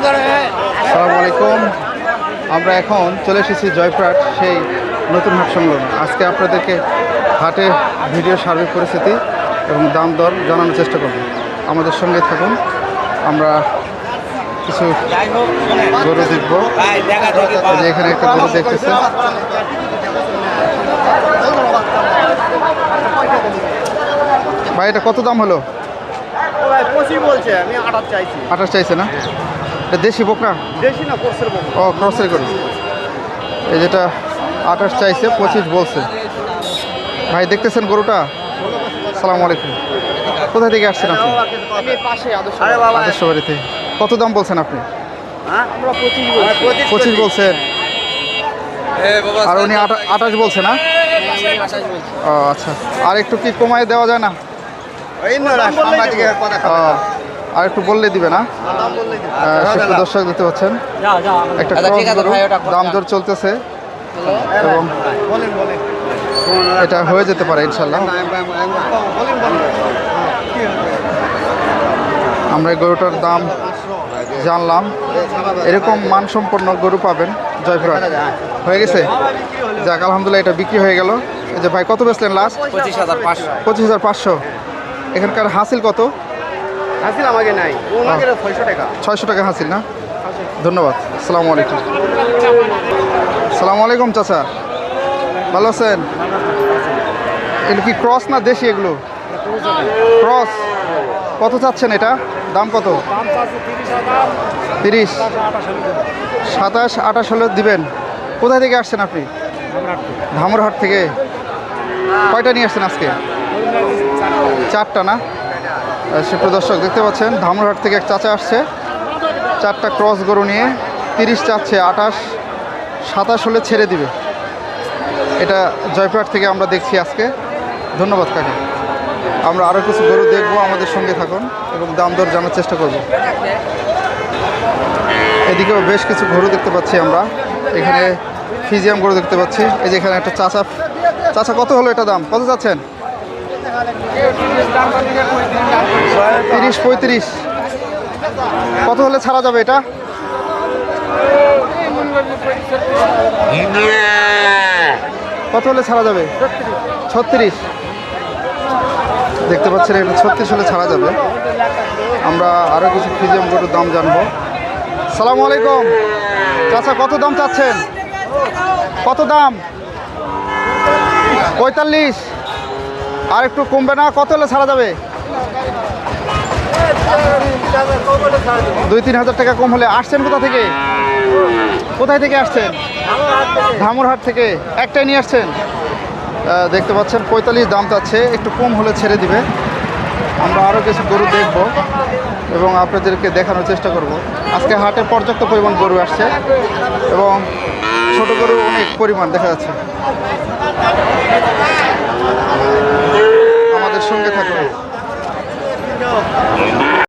আসসালামু আলাইকুম আমরা এখন চলে এসেছি জয়প্রাট সেই নতুন হাট সংলগ্ন। আজকে আপনাদেরকে হাটে ভিডিও সার্বিক পরিস্থিতি এবং দাম দর জানানোর চেষ্টা করব। আমাদের সঙ্গে থাকুন। আমরা কিছু গরু দেখব। যে এখানে একটা গরু দেখতেছে। ভাই এটা কত দাম হলো? পঁচিশ বলছে আমি আঠাশ চাইছি। আঠাশ চাইছে না? এটা দেশি বকরা বেশি না কোর্সের ও ক্রসের করে এই যেটা আঠাশ চাইছে পঁচিশ বলছে। ভাই দেখতেছেন গরুটা? সালাম আলাইকুম। কোথা থেকে আসছেন আপনি? আমি পাশে আদর্শ আরে বাবা। আদর্শ বাড়িতে। কত দাম বলছেন আপনি? হ্যাঁ? আমরা পঁচিশ বলছি। পঁচিশ বলছেন। আর উনি আঠাশ বলছে না? ও আচ্ছা। আর একটু কি কমায় দেওয়া যায় না? আর একটু বললে দিবে না? দর্শক দেখতে পাচ্ছেন। একটা আচ্ছা। দাম দর চলতেছে। এবং এটা হয়ে যেতে পারে ইনশাল্লাহ আমরা এই গরুটার দাম জানলাম। এরকম মানসম্পন্ন গরু পাবেন জয়পুরহাট। হয়ে গেছে? যাক আলহামদুলিল্লাহ এটা বিক্রি হয়ে গেল। এই যে ভাই কত বেচলেন লাস্ট পঁচিশ হাজার পাঁচশো। পঁচিশ হাজার পাঁচশো। এখানকার হাসিল কত? হাসিল আমাকে নাই। ওনাকে ছয়শো টাকা। ছয়শো টাকা হাসিল না? ধন্যবাদ। আসসালামু আলাইকুম। সালামু আলাইকুম চাচা। ভালো আছেন? এগুলো কি ক্রস না দেশি এগুলো? ক্রস। কত চাচ্ছেন এটা? দাম কত? তিরিশ। সাতাশ আঠাশ হলে দিবেন। কোথায় থেকে আসছেন আপনি? ধামরহাট থেকে। কয়টা নিয়ে আসছেন আজকে? চারটা না? সুপ্রিয় দর্শক, দেখতে পাচ্ছেন, ধামরহাট থেকে এক চাচা আসছে। চারটা ক্রস গরু নিয়ে তিরিশ চাচ্ছে আঠাশ, সাতাশ হলে ছেড়ে দিবে। এটা জয়পুরহাট থেকে আমরা দেখছি আজকে। ধন্যবাদ কাকা। আমরা আরও কিছু গরু দেখব, আমাদের সঙ্গে থাকুন এবং দাম দর জানার চেষ্টা করব। এদিকেও বেশ কিছু গরু দেখতে পাচ্ছি আমরা। এখানে ফিজিয়াম গরু দেখতে পাচ্ছি। এই যে এখানে একটা চাচা। চাচা, কত হলো এটা দাম? কত চাচ্ছেন তিরিশ পঁয়ত্রিশ। কত হলে ছাড়া যাবে এটা? কত হলে ছাড়া যাবে? ছত্রিশ। দেখতে পাচ্ছেন এটা ছত্রিশ হলে ছাড়া যাবে। আমরা আরও কিছু ফিজিয়াম গরুর দাম জানব। সালামু আলাইকুম। চাচা কত দাম চাচ্ছেন? কত দাম? পঁয়তাল্লিশ। আর একটু কমবে না, কত হলে ছাড়া যাবে? দুই, তিন হাজার টাকা কম হলে আসছেন কোথা থেকে? কোথায় থেকে আসছেন? ধামুরহাট থেকে। একটাই নিয়ে আসছেন? দেখতে পাচ্ছেন, পঁয়তাল্লিশ দাম চাচ্ছে, একটু কম হলে ছেড়ে দিবে। আমরা আরও কিছু গরু দেখব এবং আপনাদেরকে দেখানোর চেষ্টা করব। আজকে হাটে পর্যাপ্ত পরিমাণ গরু আসছে এবং ছোট গরু অনেক পরিমাণ দেখা যাচ্ছে। আমাদের সঙ্গে থাকুন